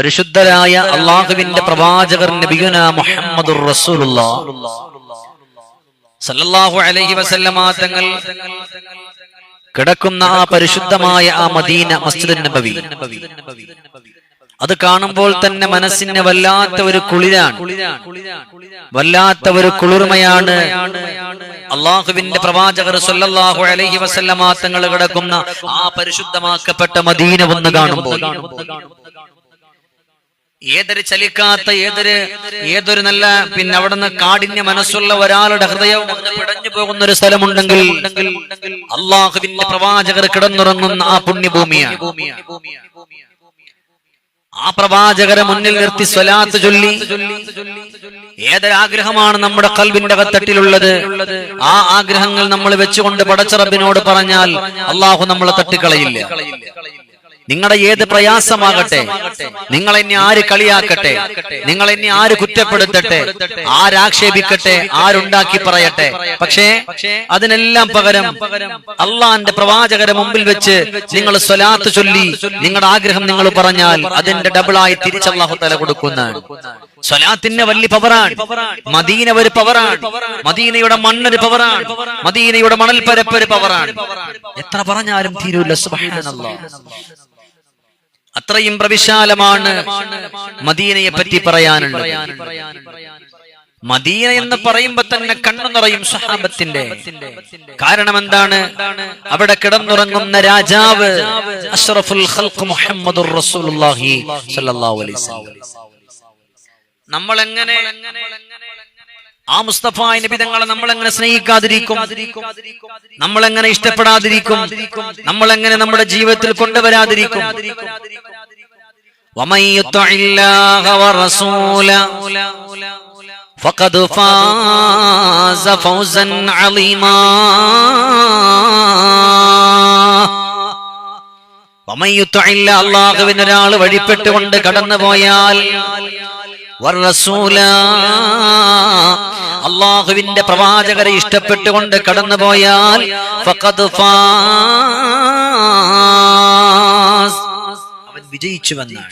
പരിശുദ്ധരായ അള്ളാഹുവിന്റെ പ്രവാചകർ റസൂലുള്ളാഹ് സല്ലല്ലാഹു അലൈഹി വസല്ലമ തങ്ങൾ കിടക്കുന്ന ആ പരിശുദ്ധമായ ആ മദീന മസ്ജിദ് നബവി. അത് കാണുമ്പോൾ തന്നെ മനസ്സിന് വല്ലാത്ത ഒരു കുളിരാണ്. വല്ലാത്ത ഒരു കുളിർമയാണ് അള്ളാഹുവിന്റെ പ്രവാചകർ സല്ലല്ലാഹു അലൈഹി വസല്ലമ തങ്ങൾ കിടക്കുന്ന ആ പരിശുദ്ധമാക്കപ്പെട്ട മദീന വന്ന് കാണുമ്പോൾ. ഏതൊരു ചലിക്കാത്ത ഏതൊരു ഏതൊരു നല്ല പിന്നെ അവിടുന്ന് കാഠിന്യ മനസ്സുള്ള ഒരാളുടെ ഹൃദയം പിടഞ്ഞു പോകുന്ന ഒരു സ്ഥലമുണ്ടെങ്കിൽ അള്ളാഹുവിന്റെ പ്രവാചകർ കിടന്നുറങ്ങുന്ന ആ പുണ്യഭൂമിയാണ്. ആ പ്രവാചകരെ മുന്നിൽ നിർത്തി സ്വലാത്ത് ചൊല്ലി. ഏതൊരാഗ്രഹമാണ് നമ്മുടെ കൽവിന്റെ കത്തട്ടിലുള്ളത് ആ ആഗ്രഹങ്ങൾ നമ്മൾ വെച്ചുകൊണ്ട് പടച്ചറബിനോട് പറഞ്ഞാൽ അള്ളാഹു നമ്മളെ തട്ടിക്കളയില്ല. നിങ്ങളുടെ ഏത് പ്രയാസമാകട്ടെ നിങ്ങൾ എന്നെ ആര് കളിയാക്കട്ടെ നിങ്ങൾ എന്നെ ആര് കുറ്റപ്പെടുത്തട്ടെ ആരാക്ഷേപിക്കട്ടെ ആരുണ്ടാക്കി പറയട്ടെ. പക്ഷേ അതിനെല്ലാം പകരം അള്ളാന്റെ പ്രവാചകരെ മുമ്പിൽ വെച്ച് നിങ്ങൾ സ്വലാത്ത് ചൊല്ലി നിങ്ങളുടെ ആഗ്രഹം നിങ്ങൾ പറഞ്ഞാൽ അതിന്റെ ഡബിളായി തിരിച്ചല്ലാഹു തല കൊടുക്കുന്നതാണ്. സ്വലാത്തിന്റെ വലിയ പവറാണ്. മദീന ഒരു പവറാണ്. മദീനയുടെ മണ്ണൊരു പവറാണ്. മദീനയുടെ മണൽപ്പരപ്പ് ഒരു പവറാണ്. എത്ര പറഞ്ഞാലും തീരൂല്ല സുബ്ഹാനല്ലാഹ്. അത്രയും പ്രവിശാലമാണ് മദീനയെ പറ്റി പറയാനുള്ളത്. മദീന എന്ന് പറയുമ്പോ തന്നെ കണ്ണു നിറയും സഹാബത്തിന്റെ കാരണം എന്താണ്? അവിടെ കിടന്നുറങ്ങുന്ന രാജാവ് അഷ്റഫുൽ മുഹമ്മദ് നമ്മൾ എങ്ങനെ ആ മുസ്തഫ നബി തങ്ങളെ നമ്മൾ എങ്ങനെ സ്നേഹിക്കാതിരിക്കും നമ്മൾ എങ്ങനെ ഇഷ്ടപ്പെടാതിരിക്കും നമ്മൾ എങ്ങനെ നമ്മുടെ ജീവിതത്തിൽ കൊണ്ടുവരാതിരിക്കും ومن يطع الله ورسوله فقد فاز فوزا عظيما ومن يطع الله അള്ളാഹുവിന് ഒരാൾ വഴിപ്പെട്ടുകൊണ്ട് കടന്നുപോയാൽ വറസൂല അള്ളാഹുവിന്റെ പ്രവാചകരെ ഇഷ്ടപ്പെട്ടുകൊണ്ട് കടന്നുപോയാൽ അവൻ വിജയിച്ചു വന്നാണ്.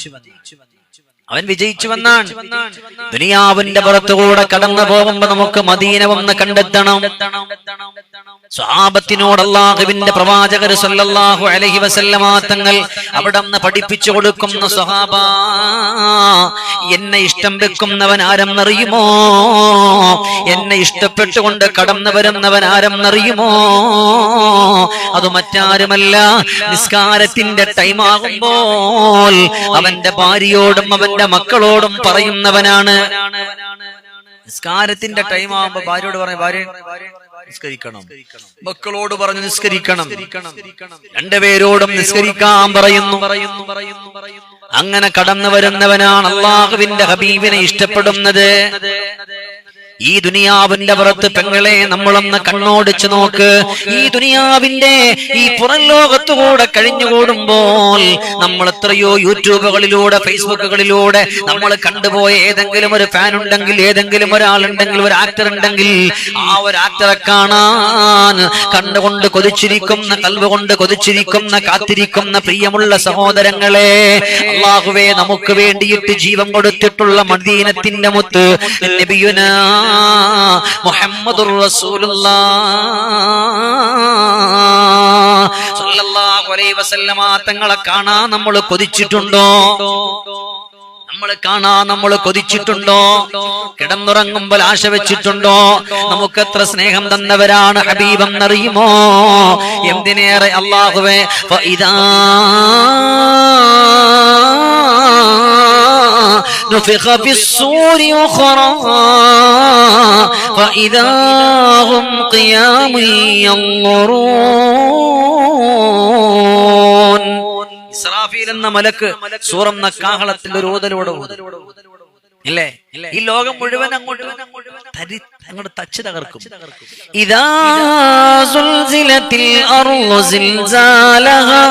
അവൻ വിജയിച്ചു വന്നാണ്. ദുനിയാവിന്റെ പുറത്തുകൂടെ കടന്നു പോകുമ്പോ നമുക്ക് മദീന ഒന്ന് കണ്ടെത്തണം. സ്വാപത്തിനോട് അള്ളാഹുവിന്റെ പ്രവാചകർ സല്ലല്ലാഹു അലൈഹി വസല്ലമ തങ്ങൾ അവിടെ നിന്ന് പഠിപ്പിച്ചു കൊടുക്കുന്ന സ്വഹാബ എന്നെ ഇഷ്ടം വെക്കുന്നവൻ ആരെന്നറിയുമോ എന്നെ ഇഷ്ടപ്പെട്ടുകൊണ്ട് കടന്നു വരുന്നവൻ ആരെന്നറിയുമോ അത് മറ്റാരുമല്ല. നിസ്കാരത്തിന്റെ ടൈമാകുമ്പോൾ അവന്റെ ഭാര്യയോടും അവന്റെ മക്കളോടും പറയുന്നവനാണ്. നിസ്കാരത്തിന്റെ ടൈം ആകുമ്പോ ഭാര്യയോട് പറഞ്ഞു ഭാര്യ നിസ്കരിക്കണം. മക്കളോട് പറഞ്ഞു നിസ്കരിക്കണം. രണ്ടുപേരോടും നിസ്കരിക്കാൻ പറയുന്നു. അങ്ങനെ കടന്നു വരുന്നവനാണ് അള്ളാഹുവിന്റെ ഹബീബിനെ ഇഷ്ടപ്പെടുന്നത്. ഈ ദുനിയാവിന്റെ പുറത്ത് പെങ്ങളെ നമ്മളൊന്ന് കണ്ണോടിച്ചു നോക്ക്. ഈ ദുനിയാവിന്റെ ഈ പുറം ലോകത്തുകൂടെ കഴിഞ്ഞുകൂടുമ്പോൾ നമ്മൾ എത്രയോ യൂട്യൂബുകളിലൂടെ ഫേസ്ബുക്കുകളിലൂടെ നമ്മൾ കണ്ടുപോയ ഏതെങ്കിലും ഒരു ഫാൻ ഉണ്ടെങ്കിൽ ഏതെങ്കിലും ഒരാളുണ്ടെങ്കിൽ ഒരു ആക്ടർ ഉണ്ടെങ്കിൽ ആ ഒരു ആക്ടറെ കാണാൻ കണ്ടുകൊണ്ട് കൊതിച്ചിരിക്കുന്ന കൽവുകൊണ്ട് കൊതിച്ചിരിക്കുന്ന കാത്തിരിക്കുന്ന പ്രിയമുള്ള സഹോദരങ്ങളെ അള്ളാഹുവേ നമുക്ക് വേണ്ടിയിട്ട് ജീവൻ കൊടുത്തിട്ടുള്ള മദീനത്തിന്റെ മുത്ത് നബിയുന മുഹമ്മദുർ സല്ലല്ലാഹു അലൈഹി വസല്ലമ തങ്ങളെ കാണാൻ നമ്മൾ കൊതിച്ചിട്ടുണ്ടോ? നമ്മൾ കാണാൻ നമ്മൾ കൊതിച്ചിട്ടുണ്ടോ? കിടന്നുറങ്ങുമ്പോൾ ആശ വെച്ചിട്ടുണ്ടോ? നമുക്ക് എത്ര സ്നേഹം തന്നവരാണ് അറിയുമോ എന്തിനേറെ അള്ളാഹുവേ ഫഇദാ نفخ في الصور أخرى فإذا هم قيام ينظرون ഇസ്രാഫീൽ എന്ന മലക്ക് സൂറന്ന കാഹളത്തിന്റെ ഒരു ഓതലോടെ ഇല്ലേ ഈ ലോകം മുഴുവൻ അങ്ങോട്ട് തരി അങ്ങോട്ട് തച്ച് തകർക്കും ഇതാ സുൽസിലത്തിൽ അർളു സിൽസാലഹാ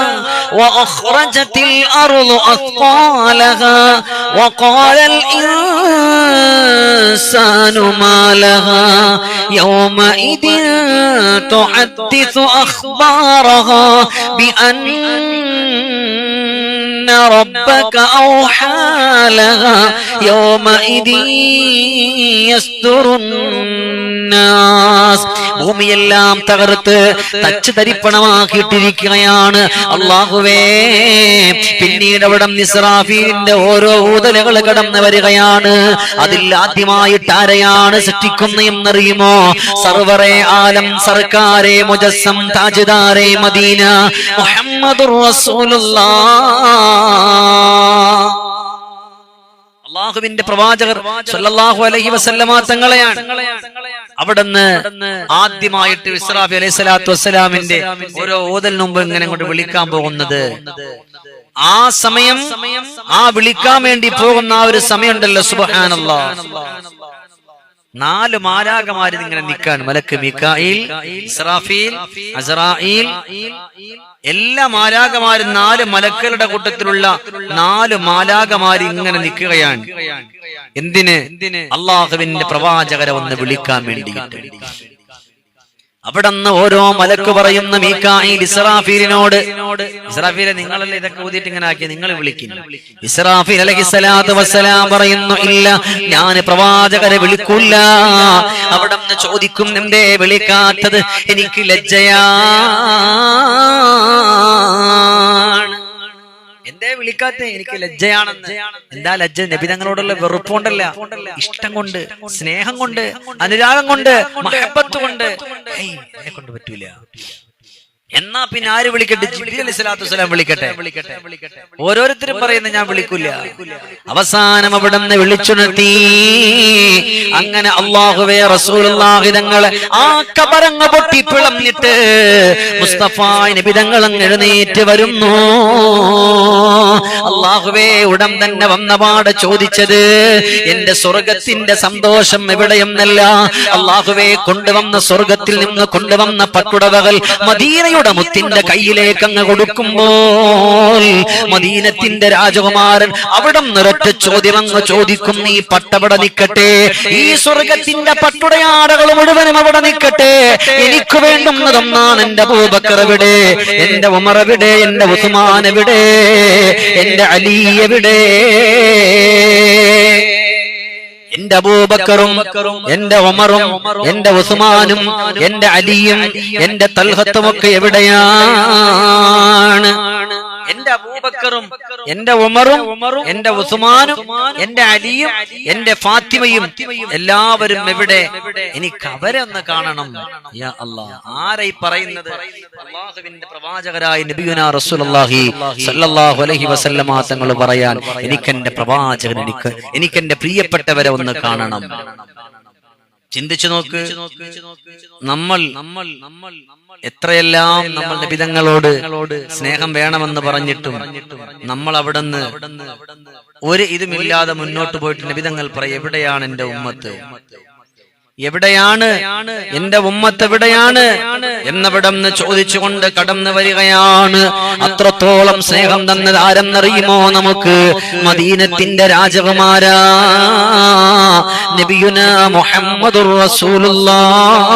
വഅഖ്റജത്തിൽ അർളു അസ്ഖാലഹാ وقال الإنسان ما لها يومئذ تحدث أخبارها بأن إن ربك أوحى لها يومئذ يستر الناس ഭൂമിയെല്ലാം തകർത്ത് തച്ച് തരിപ്പണമാക്കിയിട്ടിരിക്കുകയാണ് അള്ളാഹുവേ പിന്നീട് അവിടെ നിസ്രാഫീലിന്റെ ഓരോ ഊതലുകൾ കടന്നു വരികയാണ് അതിൽ ആദ്യമായിട്ട് ആരെയാണ് സൃഷ്ടിക്കുന്ന എന്നറിയുമോ സർവറെ ആലം സർക്കാരെ മുജസ്സം താജ്ദാരെ മദീന മുഹമ്മദുർ റസൂലുള്ളാഹ് അള്ളാഹുവിന്റെ പ്രവാചകർ സല്ലല്ലാഹു അലൈഹി വസല്ലമ തങ്ങളെയാണ്. അവിടുന്ന് ആദ്യമായിട്ട് ഇസ്രാഫി അലൈഹി സ്വലാത്തു വസ്സലാമിന്റെ ഓരോ ഓതലിന് മുമ്പ് ഇങ്ങനെ അങ്ങോട്ട് വിളിക്കാൻ പോകുന്നത്. ആ സമയം ആ വിളിക്കാൻ വേണ്ടി പോകുന്ന ആ ഒരു സമയമുണ്ടല്ലോ സുബഹാനല്ലാ നാല് മാലാകമാര് ഇങ്ങനെ നിൽക്കാൻ മലക്ക് മിക്കായിൽ എല്ലാ മാലാകമാരും നാല് മലക്കളുടെ കൂട്ടത്തിലുള്ള നാല് മാലാകമാര് ഇങ്ങനെ നിൽക്കുകയാണ്. എന്തിന്? അള്ളാഹുവിന്റെ പ്രവാചകരെ ഒന്ന് വിളിക്കാൻ വേണ്ടിയിട്ട്. അവിടുന്ന് ഓരോ മലക്ക് പറയുന്ന മീക്കായിൽ നിങ്ങളല്ലേ ഇതൊക്കെ ഊതിയിട്ട് ഇങ്ങനെ ആക്കി നിങ്ങൾ വിളിക്കുന്നു. ഇസ്രാഫീൽ അലഹി വസ്സലാം ഇല്ല ഞാൻ പ്രവാചകരെ വിളിക്കൂല. അവിടുന്ന് ചോദിക്കും എന്തേ വിളിക്കാത്തത്? എനിക്ക് ലജ്ജയാണ് എന്തേ വിളിക്കാത്ത? എനിക്ക് ലജ്ജയാണെന്ന്. എന്താ ലജ്ജ? നബിതങ്ങളോടുള്ള വെറുപ്പുണ്ടല്ല. ഇഷ്ടം കൊണ്ട് സ്നേഹം കൊണ്ട് അനുരാഗം കൊണ്ട് മഹബത്ത് കൊണ്ട്. കൊണ്ട് പറ്റൂല. എന്നാ പിന്നെ ആര് വിളിക്കട്ടെ? ജിബ്രീൽ അലൈഹി സ്വലാത്തു വസ്സലാം വിളിക്കട്ടെ? ഓരോരുത്തരും പറയുന്ന ഞാൻ വിളിക്കില്ല അവസാനം അവിടെ നിന്ന് വിളിച്ചുണർത്തി. അങ്ങനെ അള്ളാഹുവേ റസൂലുള്ളാഹി തങ്ങളെ ആ കബറങ്ങ പൊട്ടി പിളന്നിട്ട് മുസ്തഫ നബിതങ്ങൾ അങ്ങ് എഴുന്നേറ്റ് വരുന്നു. അള്ളാഹുവേ ഉടൻ തന്നെ വന്നപാട് ചോദിച്ചത് എന്റെ സ്വർഗത്തിന്റെ സന്തോഷം എവിടെയെന്നല്ല? അള്ളാഹുവേ കൊണ്ടുവന്ന സ്വർഗത്തിൽ നിന്ന് കൊണ്ടുവന്ന പട്ടുടവകൾ മദീനയുടെ മുത്തിന്റെ കയ്യിലേക്ക് അങ്ങ് കൊടുക്കുമ്പോൾ മദീനത്തിന്റെ രാജകുമാരൻ അവിടെ നിറച്ച ചോദ്യം അങ്ങ് ചോദിക്കും നീ പട്ടവിടെ നിൽക്കട്ടെ ഈ സ്വർഗത്തിന്റെ പട്ടുടയാടകൾ മുഴുവനും അവിടെ നിൽക്കട്ടെ എനിക്ക് വേണ്ടുന്നതൊന്നാണ് എന്റെ ഭൂപക്കർ എവിടെ എന്റെ ഉമർ എവിടെ എന്റെ ഉസ്മാൻ എവിടെ എന്റെ അലി എവിടെ എന്റെ അബൂബക്കറും എന്റെ ഒമറും എന്റെ ഉസ്മാനും എന്റെ അലിയും എന്റെ തൽഹത്തുമൊക്കെ എവിടെയാണ്? എന്റെ അബൂബക്കറും എന്റെ ഉമറും എന്റെ ഉസ്മാനും എന്റെ അലിയും എന്റെ ഫാത്തിമയും എല്ലാവരും എവിടെ? എനിക്ക് അവരെ ഒന്ന് കാണണം. ആരായി പറയുന്നത്? പ്രവാചകരായ നബിയുന വസല്ലമ തങ്ങൾ പറയാൻ എനിക്ക് എന്റെ പ്രവാചകൻ എനിക്ക് എനിക്ക് എന്റെ പ്രിയപ്പെട്ടവരെ ഒന്ന് കാണണം. ചിന്തിച്ചു നോക്ക്. നമ്മൾ നമ്മൾ നമ്മൾ എത്രയെല്ലാം നമ്മൾ നിബിതങ്ങളോട് സ്നേഹം വേണമെന്ന് പറഞ്ഞിട്ടും നമ്മൾ അവിടുന്ന് ഒരു ഇതുമില്ലാതെ മുന്നോട്ട് പോയിട്ട് നിബിതങ്ങൾ പറയും എവിടെയാണ് എന്റെ ഉമ്മത്ത്? എവിടെയാണ് എന്റെ ഉമ്മത്ത് എവിടെയാണ്? എന്നവിടം ചോദിച്ചുകൊണ്ട് കടന്നു വരികയാണ്. അത്രത്തോളം സ്നേഹം തന്നത് ആരെന്നറിയുമോ നമുക്ക്? മദീനത്തിന്റെ രാജകുമാരാ. നബിയുന മുഹമ്മദുർ സല്ലല്ലാഹു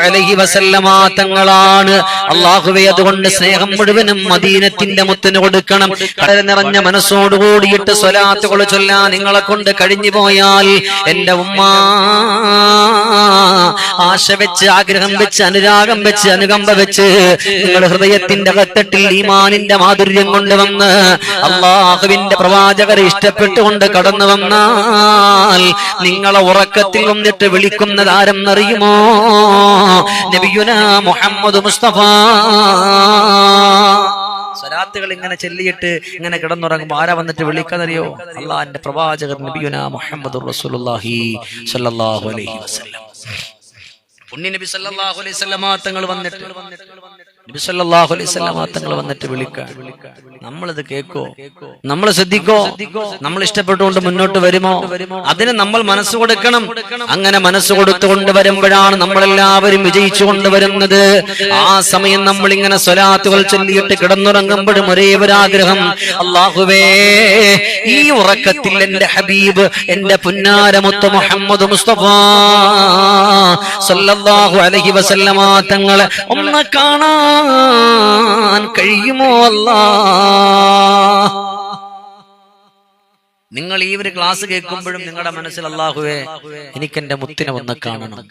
അലൈഹി വസല്ലമ തങ്ങളാണ്. അള്ളാഹുവെ അതുകൊണ്ട് സ്നേഹം മുഴുവനും മദീനത്തിന്റെ മുത്തിന് കൊടുക്കണം. കടൽ നിറഞ്ഞ മനസ്സോട് കൂടിയിട്ട് സ്വലാത്തുകൾ ചൊല്ലാൻ നിങ്ങളെ കൊണ്ട് കഴിഞ്ഞു പോയാൽ എന്റെ ഉമ്മ ആശ വെച്ച് ആഗ്രഹം വെച്ച് അനുരാഗം വെച്ച് അനുകമ്പ വെച്ച് നിങ്ങളുടെ ഹൃദയത്തിന്റെ കത്തട്ടിൽ ഈമാനിന്റെ മാധുര്യം കൊണ്ടുവന്ന് അള്ളാഹുവിന്റെ പ്രവാചകരെ ഇഷ്ടപ്പെട്ടുകൊണ്ട് കടന്നു വന്നാൽ നിങ്ങളെ ഉറക്കത്തിൽ വന്നിട്ട് വിളിക്കുന്നത് ആരെന്നറിയുമോ? നബിയുന മുഹമ്മദ് മുസ്തഫ. സ്വലാത്തുകൾ ഇങ്ങനെ ചെല്ലിയിട്ട് ഇങ്ങനെ കിടന്നുറങ്ങുമ്പോ ആരാ വന്നിട്ട് വിളിക്കാന്നറിയോ? അള്ളാന്റെ പ്രവാചകർ നബിയുന മുഹമ്മദ് റസൂലുള്ളാഹി അലൈഹി വസല്ലം. പുണ്യ നബി സല്ലല്ലാഹു അലൈഹി വസല്ലമ തങ്ങൾ വന്നിട്ട്. വന്നിട്ട് വിളിക്കാൻ നമ്മളിത് കേക്കോ? നമ്മൾ ശ്രദ്ധിക്കോ? നമ്മൾ ഇഷ്ടപ്പെട്ടുകൊണ്ട് മുന്നോട്ട് വരുമോ? അതിന് നമ്മൾ മനസ്സ് കൊടുക്കണം. അങ്ങനെ മനസ്സ് കൊടുത്തുകൊണ്ട് വരുമ്പോഴാണ് നമ്മളെല്ലാവരും വിജയിച്ചു കൊണ്ടുവരുന്നത് ആ സമയം നമ്മൾ ഇങ്ങനെ സ്വലാത്തുകൾ ചൊല്ലിയിട്ട് കിടന്നുറങ്ങുമ്പോഴും ഒരേ ഒരാഗ്രഹം അള്ളാഹുവേ ഈ ഉറക്കത്തിൽ എന്റെ ഹബീബ് എന്റെ പുന്നാരമുത്ത് മുഹമ്മദ് മുസ്തഫ സല്ലല്ലാഹു അലൈഹി വസല്ലമ തങ്ങളെ ഒന്ന് കാണാൻ കഴിയുമോ അല്ല? നിങ്ങൾ ഈ ഒരു ക്ലാസ് കേൾക്കുമ്പോഴും നിങ്ങളുടെ മനസ്സിൽ അള്ളാഹുവേ എനിക്ക് എന്റെ മുത്തിനെ ഒന്ന് കാണണം.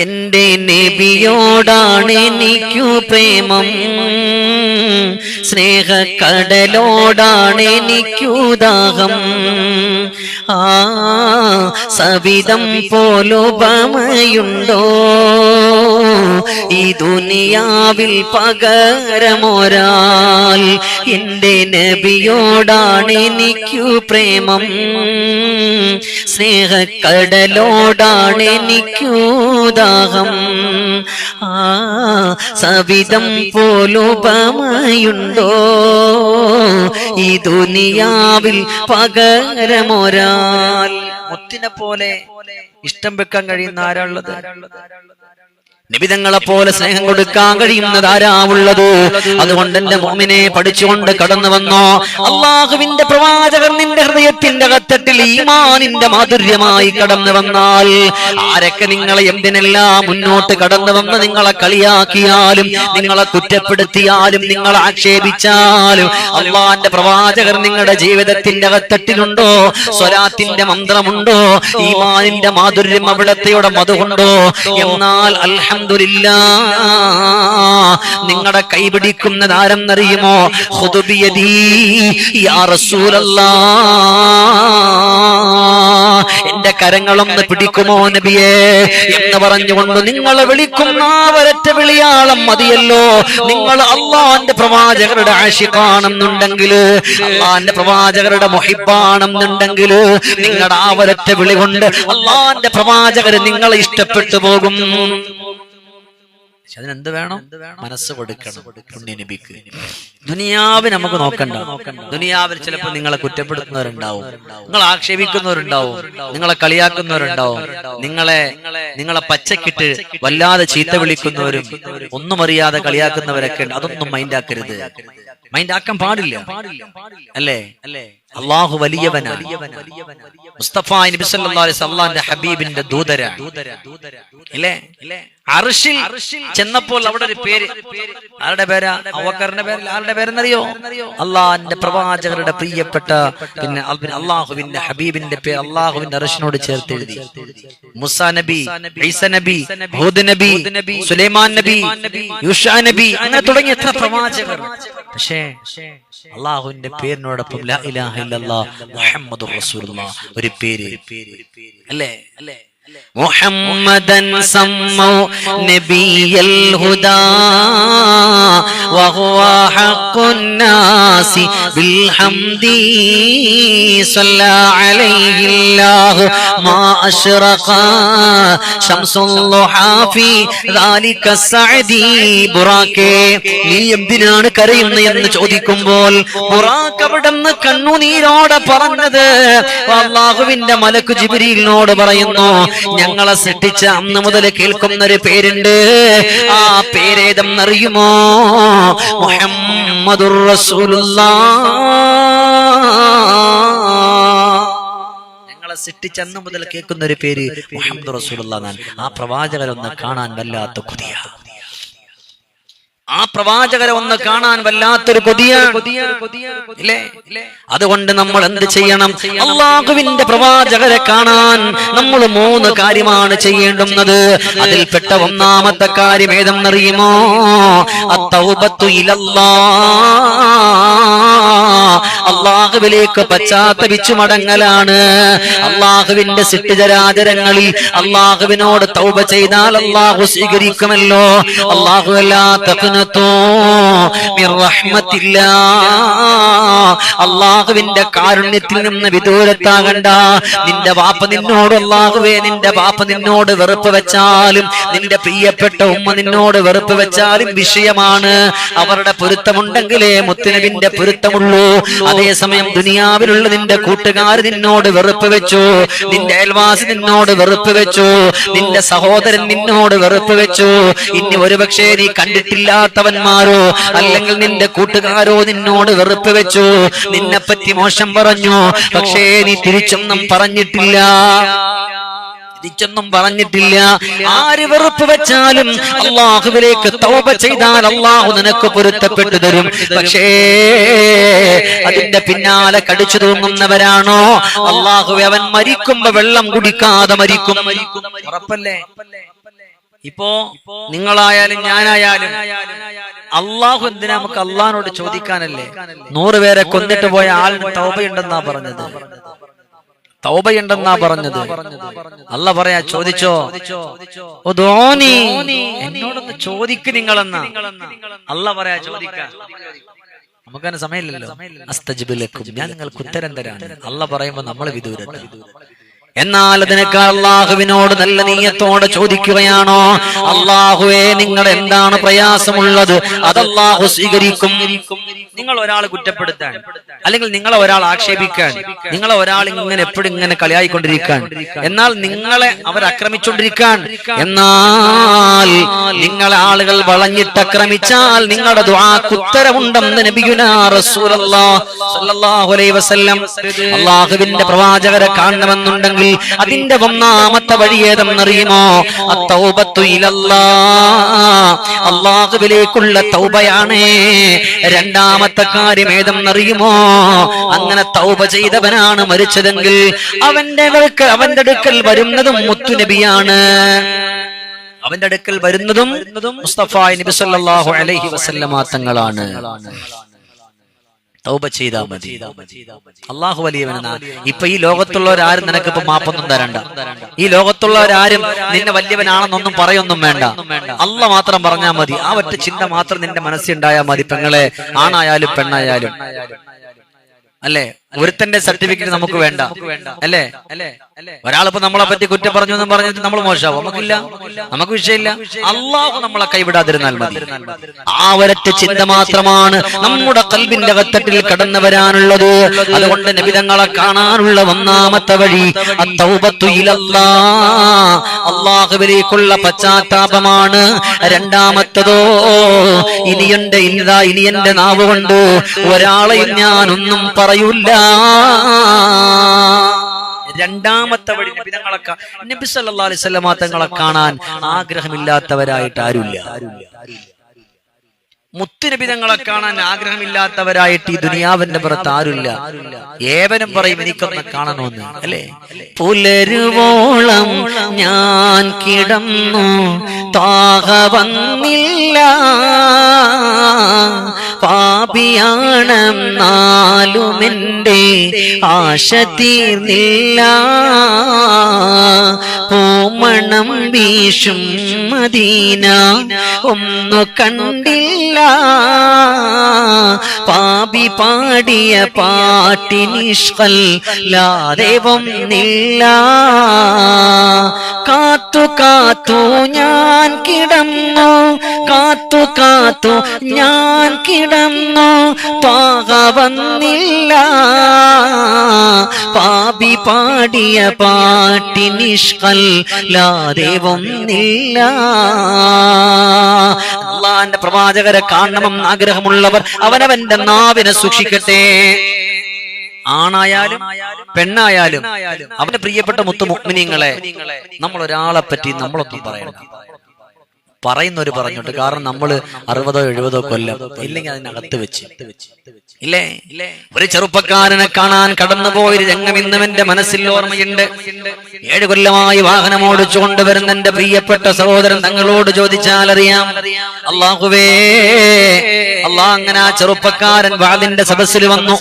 എന്റെ നബിയോടാണ് എനിക്കു പ്രേമം. സ്നേഹക്കടലോടാണ് എനിക്കു ദാഹം. ആ സവിധം പോലുപമയുണ്ടോ? ഈ ദുനിയാവിൽ പകരമൊരാൾ എന്റെ നബിയോടാണ് എനിക്കു പ്രേമം. സ്നേഹക്കടലോടാണ് എനിക്കു ദാഹം. ആ സവിധം പോലുപമയുണ്ടോ? ഈ ദുനിയാവിൽ പകരമൊരാൾ. മുത്തിനെ പോലെ ഇഷ്ടം വെക്കാൻ കഴിയുന്ന ആരാളുള്ളത് നിബിതങ്ങളെ പോലെ സ്നേഹം കൊടുക്കാൻ കഴിയുന്നത് ആരാവുള്ളത് അതുകൊണ്ട് എന്റെ മോമിനെ പഠിച്ചുകൊണ്ട് കടന്നു വന്നോ. അള്ളാഹുവിന്റെ പ്രവാചകർ നിന്റെ ഹൃദയത്തിന്റെ കത്തട്ടിൽ ഈമാനിന്റെ മാധുര്യമായി കടന്നു വന്നാൽ ആരൊക്കെ നിങ്ങളെ എന്തിനെല്ലാം മുന്നോട്ട് കടന്നു വന്ന് നിങ്ങളെ കളിയാക്കിയാലും നിങ്ങളെ കുറ്റപ്പെടുത്തിയാലും നിങ്ങളെ ആക്ഷേപിച്ചാലും അള്ളാന്റെ പ്രവാചകർ നിങ്ങളുടെ ജീവിതത്തിന്റെ കത്തട്ടിലുണ്ടോ സ്വരാത്തിന്റെ മന്ത്രമുണ്ടോ? ഈമാനിന്റെ മാധുര്യം അവിടത്തെയുടെ മതുകൊണ്ടോ എന്നാൽ അൽഹംദുലില്ലാ. നിങ്ങളുടെ കൈപിടിക്കുന്നത് ആരെന്നറിയുമോ എന്റെ കരങ്ങളൊന്ന് പിടിക്കുമോ നബിയേ? എന്ന് പറഞ്ഞുകൊണ്ട് നിങ്ങളെ വിളിക്കുന്ന വരറ്റ വിളിയാളം മതിയല്ലോ. നിങ്ങൾ അള്ളാന്റെ പ്രവാചകരുടെ ആശിക്കാണെന്നുണ്ടെങ്കിൽ അള്ളാന്റെ പ്രവാചകരുടെ മൊഹിബാണെന്നുണ്ടെങ്കിൽ നിങ്ങളുടെ ആ വരറ്റ വിളി കൊണ്ട് അള്ളാന്റെ പ്രവാചകര് നിങ്ങളെ ഇഷ്ടപ്പെട്ടു പോകും. പക്ഷെ അതിനെന്ത് വേണം? മനസ്സ് കൊടുക്കണം. പുണ്യ നബിക്ക് ദുനിയാവ് നമുക്ക് നോക്കണ്ട. ദുനിയാവിൽ ചിലപ്പോൾ നിങ്ങളെ കുറ്റപ്പെടുത്തുന്നവരുണ്ടാവും. നിങ്ങൾ ആക്ഷേപിക്കുന്നവരുണ്ടാവും. നിങ്ങളെ കളിയാക്കുന്നവരുണ്ടാവും. നിങ്ങളെ നിങ്ങളെ പച്ചക്കിട്ട് വല്ലാതെ ചീത്ത വിളിക്കുന്നവരും ഒന്നും അറിയാതെ കളിയാക്കുന്നവരൊക്കെ ഉണ്ട്. അതൊന്നും മൈൻഡ് ആക്കാൻ പാടില്ല. അല്ലേ? അള്ളാഹു വലിയവനാണ് മുസ്തഫ നബി സല്ലല്ലാഹു അലൈഹി വസല്ലം ഹബീബിന്റെ ദൂതരാണ് ഇല്ലേ അർഷിൽ ചെന്നപ്പോൾ അവിടെ ഒരു പേര്. ആരുടെ പേരാ? അവക്കറിന്റെ പേര്. ആരുടെ പേരെന്നറിയോ? അള്ളാഹിന്റെ പ്രവാചകരുടെ പ്രിയപ്പെട്ട പിന്നെ അള്ളാഹുവിന്റെ ഹബീബിന്റെ പേര് അള്ളാഹുവിന്റെ അറിഷിനോട് ചേർത്ത് എഴുതി. മുസ നബി ഈസ നബി ഹൂദ് നബി സുലൈമാൻ നബി യുഷാ നബി അങ്ങനെ തുടങ്ങിയ എത്ര പ്രവാചകർ. പക്ഷേ അള്ളാഹുവിന്റെ പേരിനോടൊപ്പം ഒരു പേര്. അല്ലേ അല്ലേ? محمدا سموا نبي الهدى وهو حق الناس بالحمد صلى عليه الله ما أشرق شمس الضحى في ذلك السعد ബുറാക്കെ നീ എന്തിനാണ് കരയുന്നത് എന്ന് ചോദിക്കുമ്പോൾ ബുറാക്ക് അവിടെ നിന്ന് കണ്ണുനീരോടെ പറഞ്ഞത് അള്ളാഹുവിന്റെ മലക്കു ജിബിരിയിലിനോട് പറയുന്നു ഞങ്ങളെ സൃഷ്ടിച്ച അന്ന് മുതൽ കേൾക്കുന്ന ഒരു പേരുണ്ട്. ആ പേരേതെന്നറിയുമോ? മുഹമ്മദുർ റസൂലുള്ള. ഞങ്ങളെ സൃഷ്ടിച്ച അന്ന് മുതൽ കേൾക്കുന്ന ഒരു പേര് മുഹമ്മദ് റസൂൽ ആ പ്രവാചകരൊന്ന് കാണാൻ വല്ലാത്ത കൊതിയ. ആ പ്രവാചകരെ ഒന്ന് കാണാൻ വല്ലാത്തൊരു കൊതിയ ഇല്ലേ? അതുകൊണ്ട് നമ്മൾ എന്ത് ചെയ്യണം? അള്ളാഹുവിന്റെ പ്രവാചകരെ കാണാൻ നമ്മൾ മൂന്ന് കാര്യമാണ് ചെയ്യേണ്ടുന്നത്. അതിൽപ്പെട്ട ഒന്നാമത്തെ കാര്യം ഏതെന്നറിയുമോ? അത്തൗബത്തു ഇലല്ലാ. അള്ളാഹുവിലേക്ക് പശ്ചാത്തപിച്ചു മടങ്ങലാണ് അള്ളാഹുവിന്റെ സിട്ടുചരാചരങ്ങളിൽ അള്ളാഹുവിനോട് തൗബ ചെയ്താൽ അള്ളാഹു സ്വീകരിക്കുമല്ലോ. അള്ളാഹുവിന്റെ കാരുണ്യത്തിൽ നിന്ന് വിദൂരത്താകണ്ട. നിന്റെ വാപ്പ നിന്നോട് അള്ളാഹുവേ നിന്റെ വാപ്പ നിന്നോട് വെറുപ്പ് വെച്ചാലും നിന്റെ പ്രിയപ്പെട്ട ഉമ്മ നിന്നോട് വെറുപ്പ് വെച്ചാലും വിഷയമാണ്. അവരുടെ പൊരുത്തമുണ്ടെങ്കിലേ മുത്തുനബിന്റെ പൊരുത്തമുള്ളൂ. അതേസമയം ദുനിയാവിലുള്ള നിന്റെ കൂട്ടുകാർ നിന്നോട് വെറുപ്പ് വെച്ചു. നിന്റെ അയൽവാസി നിന്നോട് വെറുപ്പ് വെച്ചു. നിന്റെ സഹോദരൻ നിന്നോട് വെറുപ്പ് വെച്ചു. ഇനി ഒരുപക്ഷെ നീ കണ്ടിട്ടില്ലാത്തവന്മാരോ അല്ലെങ്കിൽ നിന്റെ കൂട്ടുകാരോ നിന്നോട് വെറുപ്പ് വെച്ചു. നിന്നെപ്പറ്റി മോശം പറഞ്ഞു. പക്ഷേ നീ തിരിച്ചൊന്നും പറഞ്ഞിട്ടില്ല. തിരിച്ചൊന്നും പറഞ്ഞിട്ടില്ല. ആര് വെറുപ്പ് വെച്ചാലും അള്ളാഹുവിലേക്ക് തോപ ചെയ്താൽ അള്ളാഹു നിനക്ക് പൊരുത്തപ്പെട്ടു തരും. പക്ഷേ അതിന്റെ പിന്നാലെ കടിച്ചു തൂങ്ങുന്നവരാണോ? അള്ളാഹുവെ അവൻ മരിക്കുമ്പോ വെള്ളം കുടിക്കാതെ മരിക്കും. ഇപ്പോ നിങ്ങളായാലും ഞാനായാലും അള്ളാഹു എന്തിനാ നമുക്ക് അള്ളാഹിനോട് ചോദിക്കാനല്ലേ? നൂറുപേരെ കൊന്നിട്ട് പോയ ആളിന് തോപയുണ്ടെന്നാ പറഞ്ഞത്. തൗബയുണ്ടെന്നാ പറഞ്ഞത്. അല്ല പറയാ ചോദിച്ചോ? ഓ ധോനി എന്നോടൊന്ന് ചോദിക്ക് നിങ്ങളെന്നാ. അല്ല പറയാ ചോദിക്ക. നമുക്കതിന് സമയമില്ലല്ലോ. അസ്തജിബിലക്കും. ഞാൻ നിങ്ങൾക്ക് ഉത്തരം തരാണ് അല്ല പറയുമ്പോ നമ്മൾ വിദൂരത്ത് എന്നാൽ അതിനേക്കാൾ അള്ളാഹുവിനോട് നല്ല നീയത്തോടെ ചോദിക്കുകയാണോ? അള്ളാഹുവെ നിങ്ങൾ എന്താണ് പ്രയാസമുള്ളത്? അത് അള്ളാഹു സ്വീകരിക്കും. നിങ്ങൾ ഒരാളെ കുറ്റപ്പെടുത്താൻ അല്ലെങ്കിൽ നിങ്ങളെ ഒരാൾ ആക്ഷേപിക്കാൻ നിങ്ങളെ ഒരാൾ ഇങ്ങനെ എപ്പോഴും ഇങ്ങനെ കളിയായിക്കൊണ്ടിരിക്കാൻ എന്നാൽ നിങ്ങളെ അവർ ആക്രമിച്ചുകൊണ്ടിരിക്കാൻ എന്നാൽ നിങ്ങളെ ആളുകൾ വളഞ്ഞിട്ടക്രമിച്ചാൽ നിങ്ങളുടെ ദുആക്ക് ഉത്തരവുണ്ടെന്ന് അലൈഹി വസല്ലം അള്ളാഹുവിന്റെ പ്രവാചകരെ കാണണമെന്നുണ്ടെങ്കിൽ അതിന്റെ ഒന്നാമത്തെ വഴി ഏതെന്നറിയുമോ? അള്ളാഹുവിലേക്കുള്ള തൗബയാണ്. രണ്ടാമത്തെ കാര്യം ഏതെന്നറിയുമോ? അങ്ങനെ തൗബ ചെയ്തവനാണ് മരിച്ചതെങ്കിൽ അവന്റെ അവന്റെ അടുക്കൽ വരുന്നതും മുത്തുനബിയാണ് അവന്റെ അടുക്കൽ വരുന്നതും മുസ്തഫ നബി സല്ലല്ലാഹു അലൈഹി വസല്ലമ തങ്ങളാണ്. തൗബ മതി. അള്ളാഹു വലിയവനെന്നാ ഇപ്പൊ ഈ ലോകത്തുള്ളവരാരും നിനക്ക് ഇപ്പൊ മാപ്പൊന്നും തരണ്ട. ഈ ലോകത്തുള്ളവരാരും നിന്നെ വലിയവനാണെന്നൊന്നും പറയൊന്നും വേണ്ട. അല്ല മാത്രം പറഞ്ഞാൽ മതി. ആ ഒറ്റ ചിന്ത മാത്രം നിന്റെ മനസ്സിൽ മനസ്സിലുണ്ടായാൽ മതി പെങ്ങളെ. ആണായാലും പെണ്ണായാലും. അല്ലേ? ഒരുത്തന്റെ സർട്ടിഫിക്കറ്റ് നമുക്ക് വേണ്ട. അല്ലേ? ഒരാളിപ്പോ നമ്മളെ പറ്റി കുറ്റം പറഞ്ഞു എന്ന് പറഞ്ഞിട്ട് നമ്മൾ മോശമാവും. നമുക്കില്ല. നമുക്ക് വിഷയമില്ല. അള്ളാഹു നമ്മളെ കൈവിടാതിരുന്നാൽ മതി. ആ ഒരറ്റ ചിന്ത മാത്രമാണ് നമ്മുടെ കൽബിന്റെ കത്തട്ടിൽ കടന്നു വരാനുള്ളത് അതുകൊണ്ട് നബിതങ്ങളെ കാണാനുള്ള ഒന്നാമത്തെ വഴി. അള്ളാഹുവിലേക്കുള്ള പശ്ചാത്താപമാണ് രണ്ടാമത്തതോ. ഇനി എന്റെ ഇതാ ഇനി എന്റെ നാവ് കൊണ്ട് ഒരാളെയും ഞാനൊന്നും പറയൂല രണ്ടാമത്തെ വഴി നബിതങ്ങളെ കാ- നബി അലൈഹി തങ്ങളെ കാണാൻ ആഗ്രഹമില്ലാത്തവരായിട്ട് ആരുമില്ല. മുത്തുനബിതങ്ങളെ കാണാൻ ആഗ്രഹമില്ലാത്തവരായിട്ട് ഈ ദുനിയാവിന്റെ പുറത്ത് ആരുമില്ല. ഏവനും പറയും എനിക്കൊന്ന് കാണണമെന്ന് അല്ലേ? പുലരുവോളം ഞാൻ കിടന്നു താഹ വന്നില്ല. പാപിയാണെന്നാലുമെന്റെ ആശ തീർന്നില്ല. പൂമണം വീശും മദീന ഒന്നു കണ്ടില്ല. പാപി പാടിയ പാട്ടിനിഷ്കൽ ലാദേവം നില്ല. കാത്തു കാത്തു ഞാൻ കിടന്നു കാത്തു കാത്തു ഞാൻ കിടന്നു പാക വന്നില്ല. പാപി പാടിയ പാട്ടിനിഷ്കൽ ലാദേവം നില്ല. അള്ളാന്റെ പ്രവാചകരെ കാണണമെന്ന് ആഗ്രഹമുള്ളവർ അവനവന്റെ നാവിനെ സൂക്ഷിക്കട്ടെ. ആണായാലും പെണ്ണായാലും അവന്റെ പ്രിയപ്പെട്ട മുത്തു മുഗ്മിനിങ്ങളെ നമ്മൾ ഒരാളെ പറ്റി നമ്മളൊന്നും പറയണം പറയുന്നവര് പറഞ്ഞോട്ട് കാരണം നമ്മൾ അറുപതോ എഴുപതോ കൊല്ലം ഇല്ലെങ്കിൽ അതിനകത്ത് വെച്ച്. ഇല്ലേ? ഒരു ചെറുപ്പക്കാരനെ കാണാൻ കടന്നുപോയൊരു രംഗം ഇന്നും മനസ്സിൽ ഓർമ്മയുണ്ട്. ഏഴ് കൊല്ലമായി വാഹനം ഓടിച്ചുകൊണ്ട് വരുന്ന എന്റെ പ്രിയപ്പെട്ട സഹോദരൻ തങ്ങളോട് ചോദിച്ചാൽ അറിയാം അള്ളാഹുവേ അള്ളാഹ് അങ്ങനെ ആ ചെറുപ്പക്കാരൻ വാതിന്റെ സദസ്സിൽ വന്നു.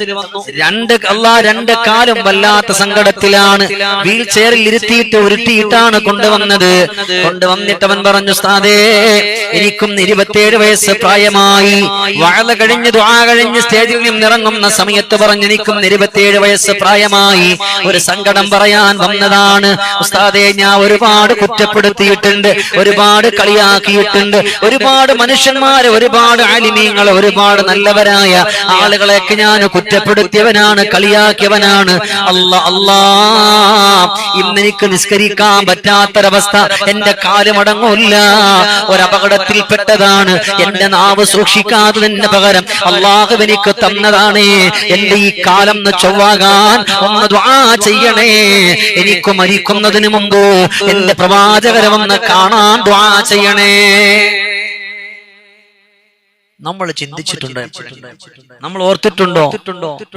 രണ്ട് അള്ളാ രണ്ട് കാലും വല്ലാത്ത സങ്കടത്തിലാണ്. വീൽ ചെയറിൽ ഇരുത്തിയിട്ട് ഉരുട്ടിയിട്ടാണ് കൊണ്ടുവന്നത്. കൊണ്ടുവന്നിട്ട് അവൻ പറഞ്ഞു സ്ഥാതേ എനിക്കും ഇരുപത്തിയേഴ് വയസ്സ് പ്രായമായി. വാഴ കഴിഞ്ഞ് ദ്വാ കഴിഞ്ഞ് സ്റ്റേജിൽ നിന്നിറങ്ങുന്ന സമയത്ത് പറഞ്ഞു എനിക്കും ഇരുപത്തിയേഴ് വയസ്സ് പ്രായമായി. ഒരു സങ്കടം പറയാൻ വന്നതാണ്. ഉസ്താദെ ഞാൻ ഒരുപാട് കുറ്റപ്പെടുത്തിയിട്ടുണ്ട് ഒരുപാട് കളിയാക്കിയിട്ടുണ്ട് ഒരുപാട് മനുഷ്യന്മാരെ ഒരുപാട് ആലിമീങ്ങളെ ഒരുപാട് നല്ലവരായ ആളുകളെയൊക്കെ ഞാൻ കുറ്റപ്പെടുത്തിയവനാണ് കളിയാക്കിയവനാണ്. അല്ല അല്ലാ ഇന്നെനിക്ക് നിസ്കരിക്കാൻ പറ്റാത്തൊരവസ്ഥ. എന്റെ കാൽ മടങ്ങൂല്ല. ഒരു അപകടത്തിൽപ്പെട്ടതാണ് എന്റെ നാവ് സൂക്ഷിക്കാത്തതിന് പകരം അള്ളാഹു തന്നതാണ്. എന്റെ ഈ കാലം ചൊവ്വാകാൻ ഒന്ന് ചെയ്യണേ. എനിക്ക് മരിക്കുന്നതിന് മുമ്പ് എന്റെ പ്രവാചകരെ വന്ന് കാണാൻ ദ്വാ ചെയ്യണേ. നമ്മൾ ചിന്തിച്ചിട്ടുണ്ട്. നമ്മൾ ഓർത്തിട്ടുണ്ടോ?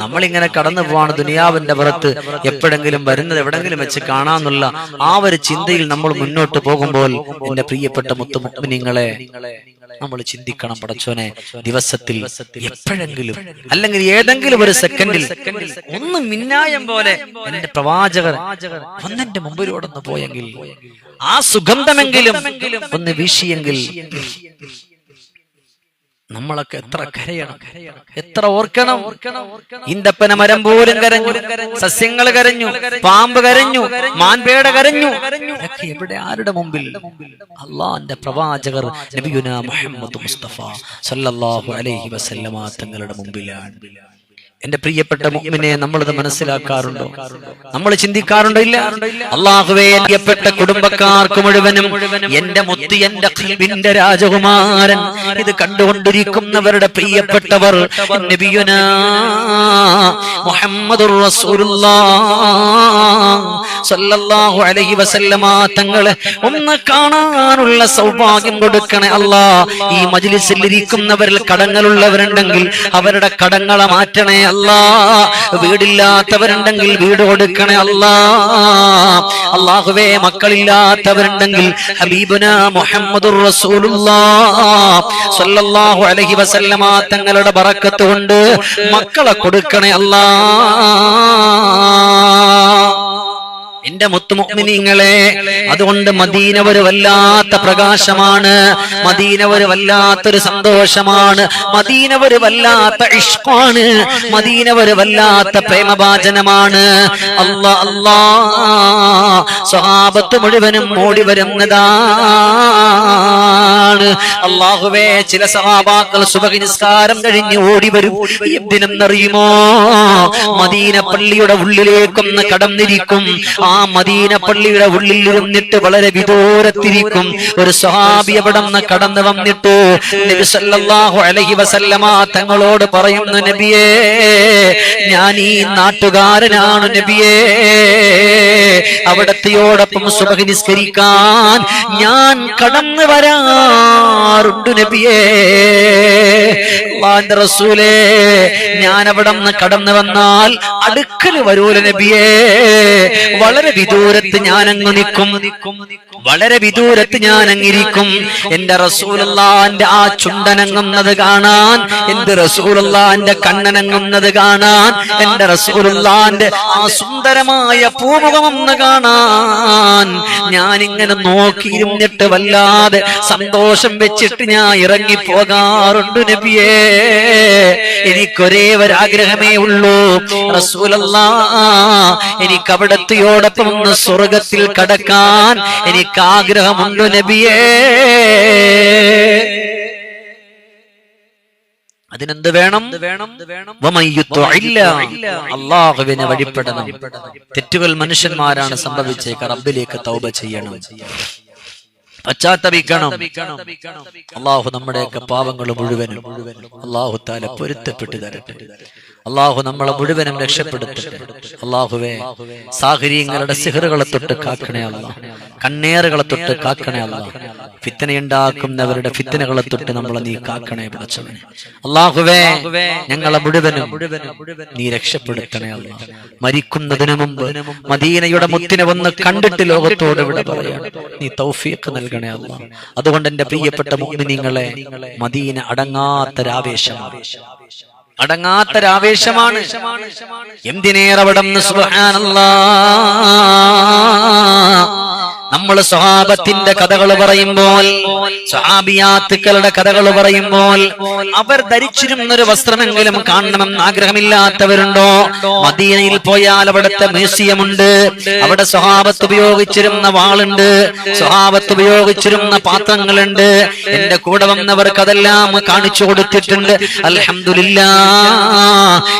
നമ്മൾ ഇങ്ങനെ കടന്നു പോവാണ് ദുനിയാവിന്റെ പുറത്ത്. എപ്പോഴെങ്കിലും വരുന്നത് എവിടെങ്കിലും വെച്ച് കാണാന്നുള്ള ആ ഒരു ചിന്തയിൽ നമ്മൾ മുന്നോട്ട് പോകുമ്പോൾ എന്റെ പ്രിയപ്പെട്ട മുത്തുമുക്മിനിങ്ങളെ നമ്മൾ ചിന്തിക്കണം പടച്ചോനെ. ദിവസത്തിൽ എപ്പോഴെങ്കിലും അല്ലെങ്കിൽ ഏതെങ്കിലും ഒരു സെക്കൻഡിൽ ഒന്ന് മിന്നായം പോലെ എന്റെ പ്രവാചകർ ഒന്നെന്റെ മുമ്പിലൂടെ ഒന്ന് പോയെങ്കിൽ ആ സുഗന്ധമെങ്കിലും ഒന്ന് വീശിയെങ്കിൽ നമ്മളൊക്കെ എത്ര കരയണം? എത്ര ഓർക്കണം? ഇന്ദപ്പന മരം പോലും കരഞ്ഞു. സസ്യങ്ങൾ കരഞ്ഞു. പാമ്പ് കരഞ്ഞു. മാൻപേട കരഞ്ഞു. എവിടെ? ആരുടെ മുമ്പിൽ? അള്ളാന്റെ പ്രവാചകർ നബിയുന മുഹമ്മദ് മുസ്തഫ സല്ലല്ലാഹു അലൈഹി വസല്ലമ തങ്ങളുടെ മുമ്പിലാണ്. എന്റെ പ്രിയപ്പെട്ട മുഅ്മിനെ നമ്മളത് മനസ്സിലാക്കാറുണ്ടോ? നമ്മൾ ചിന്തിക്കാറുണ്ടോ ഇല്ല? അള്ളാഹുവേ പ്രിയപ്പെട്ട കുടുംബക്കാർക്ക് മുഴുവനും എന്റെ മുത്തു എന്റെ ഖൽബിന്റെ രാജകുമാരൻ ഇത് കണ്ടുകൊണ്ടിരിക്കുന്നവരുടെ പ്രിയപ്പെട്ടവർ മുഹമ്മദുർ സല്ലല്ലാഹു അലൈഹി വസല്ലമ തങ്ങളെ ഒന്ന് കാണാനുള്ള സൗഭാഗ്യം കൊടുക്കണേ അല്ലാ. ഈ മജ്ലിസിൽ ഇരിക്കുന്നവരിൽ കടങ്ങളുള്ളവരുണ്ടെങ്കിൽ അവരുടെ കടങ്ങളെ മാറ്റണേ അല്ലാ വീടില്ലാത്തവരുണ്ടെങ്കിൽ വീട് കൊടുക്കണേ അല്ലാ. അള്ളാഹുവേ മക്കളില്ലാത്തവരുണ്ടെങ്കിൽ ഹബീബുന മുഹമ്മദുർ റസൂലുള്ളാഹു അലൈഹി വസല്ലമ തങ്ങളുടെ ബറക്കത്ത് കൊണ്ട് മക്കളെ കൊടുക്കണേ അല്ലാ. എന്റെ മുത്തുമുഗ്മിനിങ്ങളെ അതുകൊണ്ട് മദീന ഒരു വല്ലാത്ത പ്രകാശമാണ്. മദീന ഒരു വല്ലാത്തൊരു സന്തോഷമാണ്. മദീന ഒരു വല്ലാത്ത ഇഷ്കാണ്. മദീന ഒരു വല്ലാത്ത പ്രേമഭാചനമാണ് അല്ലാ. അല്ലാ സ്വഹാബത്ത് മുഴുവനും ഓടി വരുന്നതാണ് അള്ളാഹുവേ ചില സഹാബാക്കൾ സുബഹി നിസ്കാരം കഴിഞ്ഞ് ഓടി വരും എന്തിനെന്നറിയുമോ? മദീന പള്ളിയുടെ ഉള്ളിലേക്കൊന്ന് കടന്നിരിക്കും. ആ മദീന പള്ളിയുടെ ഉള്ളിൽ ഇരുന്നിട്ട് വളരെ വിദൂരത്തിരിക്കും. ഒരു സ്വഹാബി അവിടെ നിന്ന് കടന്നു വന്നിട്ട് നബി സല്ലല്ലാഹു അലൈഹി വസല്ലമ തങ്ങളോട് പറയുന്നു നബിയേ ഞാൻ ഈ നാട്ടുകാരനാണ് നബിയേ. അവിടത്തെയോടൊപ്പം സുബഹി നിസ്കരിക്കാൻ ഞാൻ കടന്നു വരാറുണ്ട് നബിയേ. റസൂലേ ഞാൻ അവിടെ നിന്ന് കടന്നു വന്നാൽ അടുക്കൽ വരൂല നബിയേ. വളരെ വിദൂരത്ത് ഞാൻ അങ്ങ് നിൽക്കും. വളരെ വിദൂരത്ത് ഞാൻ അങ്ങിരിക്കും എന്റെ റസൂലല്ലാന്റെ ആ ചുണ്ടനങ്ങുന്നത് കാണാൻ എന്റെ റസൂലല്ലാന്റെ കണ്ണനങ്ങുന്നത് കാണാൻ എന്റെ റസൂലല്ലാന്റെ ആ സുന്ദരമായ പൂമുഖം ഒന്ന് കാണാൻ ഞാൻ ഇങ്ങനെ നോക്കിയിരുന്നിട്ട് വല്ലാതെ സന്തോഷം വെച്ചിട്ട് ഞാൻ ഇറങ്ങി പോകാറുണ്ട് നബിയേ. എനിക്കൊരേ ഒരാഗ്രഹമേ ഉള്ളൂ. റസൂലല്ല എനിക്ക് അവിടത്തെയോടൊപ്പം ഒന്ന് സ്വർഗത്തിൽ കടക്കാൻ എനിക്ക് ആഗ്രഹമുണ്ട് നബിയേ. അതിനെന്ത് വേണം? അള്ളാഹുവിനെ വഴിപ്പെടണം. തെറ്റുകൾ മനുഷ്യന്മാരാണ് സംഭവിച്ചേക്ക് റബ്ബിലേക്ക് തൗബ ചെയ്യണം. പശ്ചാത്തപിക്കണം. അള്ളാഹു നമ്മുടെയൊക്കെ പാവങ്ങൾ മുഴുവനും അള്ളാഹു താല പൊരുത്തപ്പെട്ടു തരട്ടെ. അള്ളാഹു നമ്മളെ മുഴുവനും രക്ഷപ്പെടുത്തട്ടെ അള്ളാഹുവേ സാഹചര്യങ്ങളുടെ സിഹറുകളെ തൊട്ട് കാക്കണേ അല്ല. കണ്ണേറുകളെ തൊട്ട് കാക്കണേ അല്ല. ഫിത്തനയുണ്ടാക്കുന്നവരുടെ ഫിത്തനകളെ തൊട്ട് നമ്മളെ നീ കാക്കണേ പിടച്ചവനെ. അള്ളാഹുവേ ഞങ്ങളെ മുഴുവനും നീ രക്ഷപ്പെടുത്തണേ അല്ല. മരിക്കുന്നതിന് മുമ്പ് മദീനയുടെ മുത്തിനെ വന്ന് കണ്ടിട്ട് ലോകത്തോട് ഇവിടെ പറയാം. നീ തൗഫീഖ് നൽകണേ അല്ല. അതുകൊണ്ട് എന്റെ പ്രിയപ്പെട്ട മുഗ്മിനിങ്ങളെ മദീന അടങ്ങാത്തൊരാവേശമാണ്. അടങ്ങാത്തൊരാവേശമാണ് എന്തിനേറവിടം സുബ്ഹാനല്ലാ? നമ്മൾ സ്വഹാബത്തിന്റെ കഥകൾ പറയുമ്പോൾ സ്വഹാബിയാത്തുക്കളുടെ കഥകൾ പറയുമ്പോൾ അവർ ധരിച്ചിരുന്ന ഒരു വസ്ത്രമെങ്കിലും കാണണമെന്ന് ആഗ്രഹമില്ലാത്തവരുണ്ടോ? മദീനയിൽ പോയാൽ അവിടുത്തെ മ്യൂസിയമുണ്ട്. അവിടെ സ്വഹാബത്ത് ഉപയോഗിച്ചിരുന്ന വാളുണ്ട്. സ്വഹാബത്ത് ഉപയോഗിച്ചിരുന്ന പാത്രങ്ങളുണ്ട്. എന്റെ കൂടെ വന്നവർക്ക് അതെല്ലാം കാണിച്ചു കൊടുത്തിട്ടുണ്ട്. അലഹമില്ല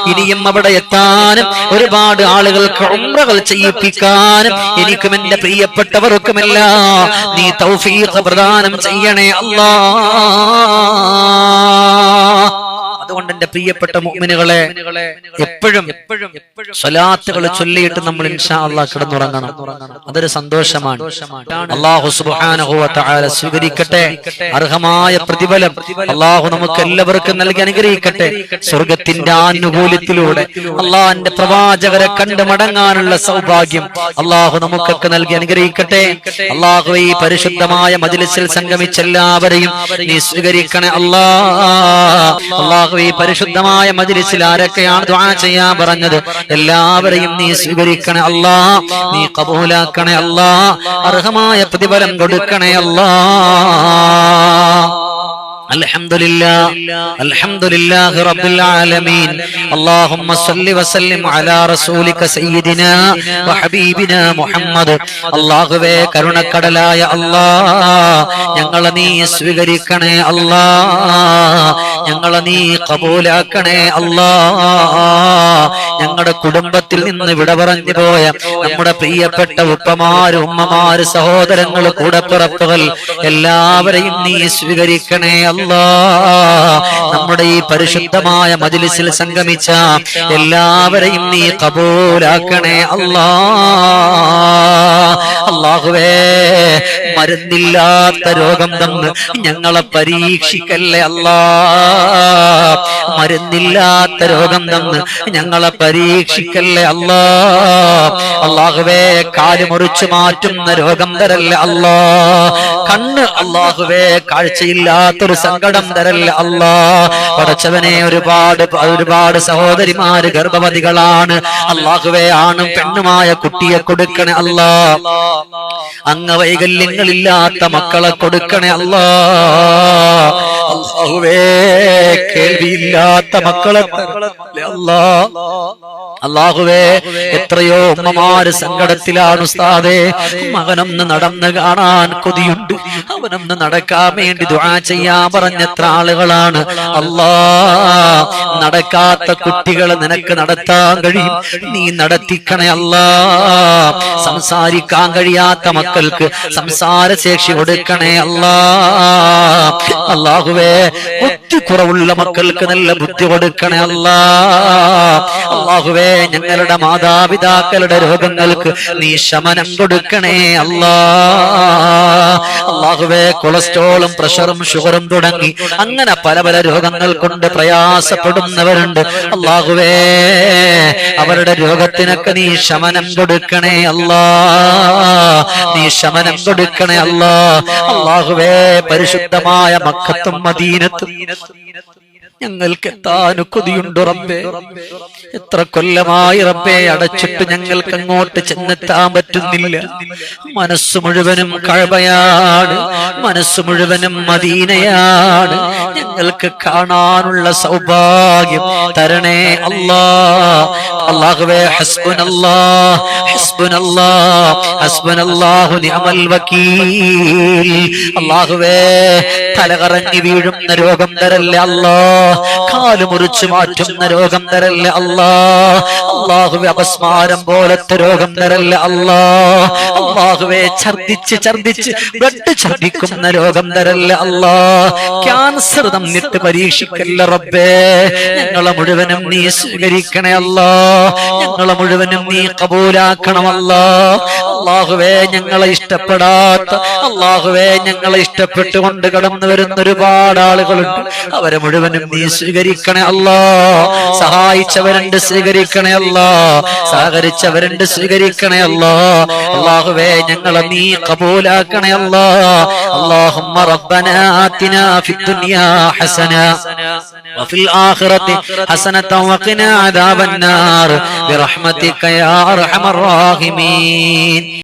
ഇനിയും അവിടെ എത്താനും ഒരുപാട് ആളുകൾക്ക് ഉമ്രകൾ ചെയ്യിപ്പിക്കാനും എനിക്കും എന്റെ പ്രിയപ്പെട്ടവർ പ്രിയപ്പെട്ടവർക്കുമെല്ലാം നീ തൗഫീഖ് പ്രദാനം ചെയ്യണേ അല്ലാ. അതുകൊണ്ട് എന്റെ പ്രിയപ്പെട്ട മുഗ്മിനുകളെ എപ്പോഴും എപ്പോഴും സ്വലാത്തുകൾ ചൊല്ലിയിട്ട് നമ്മൾ ഇൻഷാ അള്ളാഹ് കിടന്നുറങ്ങണം. അതൊരു സന്തോഷമാണ്. അള്ളാഹു സ്വീകരിക്കട്ടെ. അർഹമായ പ്രതിഫലം അള്ളാഹു നമുക്ക് എല്ലാവർക്കും നൽകി അനുഗ്രഹിക്കട്ടെ. സ്വർഗത്തിന്റെ ആനുകൂല്യത്തിലൂടെ അള്ളാഹിന്റെ പ്രവാചകരെ കണ്ട് മടങ്ങാനുള്ള സൗഭാഗ്യം അള്ളാഹു നമുക്കൊക്കെ നൽകി അനുഗ്രഹിക്കട്ടെ. അള്ളാഹു ഈ പരിശുദ്ധമായ മജ്ലിസിൽ സംഗമിച്ച എല്ലാവരെയും നീ സ്വീകരിക്കണേ അല്ലാ അള്ളാഹു ഈ പരിശുദ്ധമായ മജ്ലിസിൽ ആരൊക്കെയാണ് ദുആ ചെയ്യാൻ പറഞ്ഞത് എല്ലാവരെയും നീ സ്വീകരിക്കണേ അല്ലാ നീ കബൂലാക്കണേ അല്ലാ അർഹമായ പ്രതിഫലം കൊടുക്കണേ അല്ലാ الحمد لله الحمد لله رب العالمين اللهم صل وسلم على رسولك سيدنا وحبيبنا محمد അള്ളാഹുവേ കരുണക്കടലായ അല്ലാ ഞങ്ങളെ നീ സ്വീകരിക്കണേ അല്ലാ ഞങ്ങളെ നീ കബൂലാക്കണേ അല്ലാ. ഞങ്ങളുടെ കുടുംബത്തിൽ നിന്ന് വിട പറഞ്ഞു പോയ നമ്മുടെ പ്രിയപ്പെട്ട ഉപ്പമാര് ഉമ്മമാര് സഹോദരങ്ങൾ കൂടപ്പിറപ്പുകൾ എല്ലാവരെയും നീ സ്വീകരിക്കണേ അല്ലാ. നമ്മുടെ ഈ പരിശുദ്ധമായ മജിലിസിൽ സംഗമിച്ച എല്ലാവരെയും നീ കബൂലാക്കണേ അല്ലാ. അള്ളാഹുവേ മരുന്നില്ലാത്ത രോഗം തന്ന് ഞങ്ങളെ പരീക്ഷിക്കല്ലേ അല്ലാ. മരുന്നില്ലാത്ത രോഗം തന്ന് ഞങ്ങളെ പരീക്ഷിക്കല്ലേ അല്ലാ അള്ളാഹുവേ കാൽ മുറിച്ചു മാറ്റുന്ന രോഗം തരല്ലേ അല്ലാ കണ്ണ് അള്ളാഹുവേ കാഴ്ചയില്ലാത്തൊരു സങ്കടം തരല്ലേ അല്ലാ പടച്ചവനെ ഒരുപാട് ഒരുപാട് സഹോദരിമാര് ഗർഭവതികളാണ്. അള്ളാഹുവേ ആണും പെണ്ണുമായ കുട്ടിയെ കൊടുക്കണേ അല്ലാ അംഗവൈകല്യങ്ങളില്ലാത്ത മക്കളെ കൊടുക്കണേ അല്ലാ അള്ളാഹുവേ കേൾവിയില്ലാത്ത മക്കളെ. അല്ലാ അള്ളാഹുവേ എത്രയോ ഉമ്മമാര് സങ്കടത്തിലാണ് ഉസ്താദേ. മകനൊന്ന് നടന്ന് കാണാൻ കൊതിയുണ്ട്. അവനൊന്ന് നടക്കാൻ വേണ്ടി ദുആ ചെയ്യാൻ പറഞ്ഞത്ര ആളുകളാണ്. അല്ലാ നടക്കാത്ത കുട്ടികളെ നിനക്ക് നടത്താൻ കഴിയും. നീ നടത്തിക്കണേ അല്ലാ സംസാരിക്കാൻ കഴിയാത്ത മക്കൾക്ക് സംസാരശേഷി കൊടുക്കണേ അല്ലാ അള്ളാഹുവേ ബുദ്ധി കുറവുള്ള മക്കൾക്ക് നല്ല ബുദ്ധി കൊടുക്കണേ അല്ലാ. അള്ളാഹുവേ ഞങ്ങളുടെ മാതാപിതാക്കളുടെ രോഗങ്ങൾക്ക് നീ ശമനം കൊടുക്കണേ അല്ലാ. അള്ളാഹുവേ കൊളസ്ട്രോളും പ്രഷറും ഷുഗറും തുടങ്ങി അങ്ങനെ പല പല രോഗങ്ങൾ കൊണ്ട് പ്രയാസപ്പെടുന്നവരുണ്ട്. അള്ളാഹുവേ അവരുടെ രോഗത്തിനൊക്കെ നീ ശമനം കൊടുക്കണേ അല്ലാ. നീ ശമനം കൊടുക്കണേ അല്ലാ. അള്ളാഹുവേ പരിശുദ്ധമായ മക്കത്തും മദീനത്തും ഞങ്ങൾക്ക് എത്താൻ കൊതിയുണ്ട് റബ്ബേ. എത്ര കൊല്ലമായി റബ്ബേ അടച്ചിട്ട് ഞങ്ങൾക്ക് അങ്ങോട്ട് ചെന്നെത്താൻ പറ്റുന്നില്ല. മനസ്സ് മുഴുവനും കഴവയാണ്. മനസ്സ് മുഴുവനും മദീനയാണ്. ഞങ്ങൾക്ക് കാണാനുള്ള സൗഭാഗ്യം തരണേ അല്ലാ. അള്ളാഹുവേ ഹസ്ബുനല്ലാ. ഹസ്ബുനല്ലാ. ഹസ്ബുനല്ലാഹു നിഅമൽ വകീൽ അള്ളാഹുവേ തലകറങ്ങി വീഴുന്ന രോഗം തരല്ലേ അല്ലാ. കാൽ മുറിച്ചു മാറ്റുന്ന രോഗം തരല്ലേ അല്ലാ അള്ളാഹുവെ അപസ്മാരം പോലത്തെ രോഗം തരല്ലേ അല്ലാ അള്ളാഹുവെ ഛർദിച്ച് ഛർദിച്ച് ബ്ലഡ് ഛർദിക്കുന്ന രോഗം തരല്ലേ അല്ലാ ക്യാൻസർ തന്നിട്ട് പരീക്ഷിക്കല്ല റബ്ബേ. ഞങ്ങളെ മുഴുവനും നീ സ്വീകരിക്കണേ അല്ലാ ഞങ്ങളെ മുഴുവനും നീ കബൂലാക്കണമല്ലാ അള്ളാഹുവേ ഞങ്ങളെ ഇഷ്ടപ്പെടാത്ത അള്ളാഹുവേ ഞങ്ങളെ ഇഷ്ടപ്പെട്ടുകൊണ്ട് കടന്നു വരുന്ന ഒരുപാട് ആളുകളുണ്ട്. അവരെ മുഴുവനും നീ സ്വീകരിക്കണേ അല്ലാ സഹായിച്ചവരുണ്ട് സ്വീകരിക്കണേ അല്ലാ സഹകരിച്ചവരുണ്ട് സ്വീകരിക്കണേ അല്ലാ അള്ളാഹുവേ ഞങ്ങളെ നീ കബൂലാക്കണേ അല്ലാ اللهم ربنا آتنا في الدنيا حسنة وفي الآخرة حسنة وقنا عذاب النار برحمتك يا أرحم الراحمين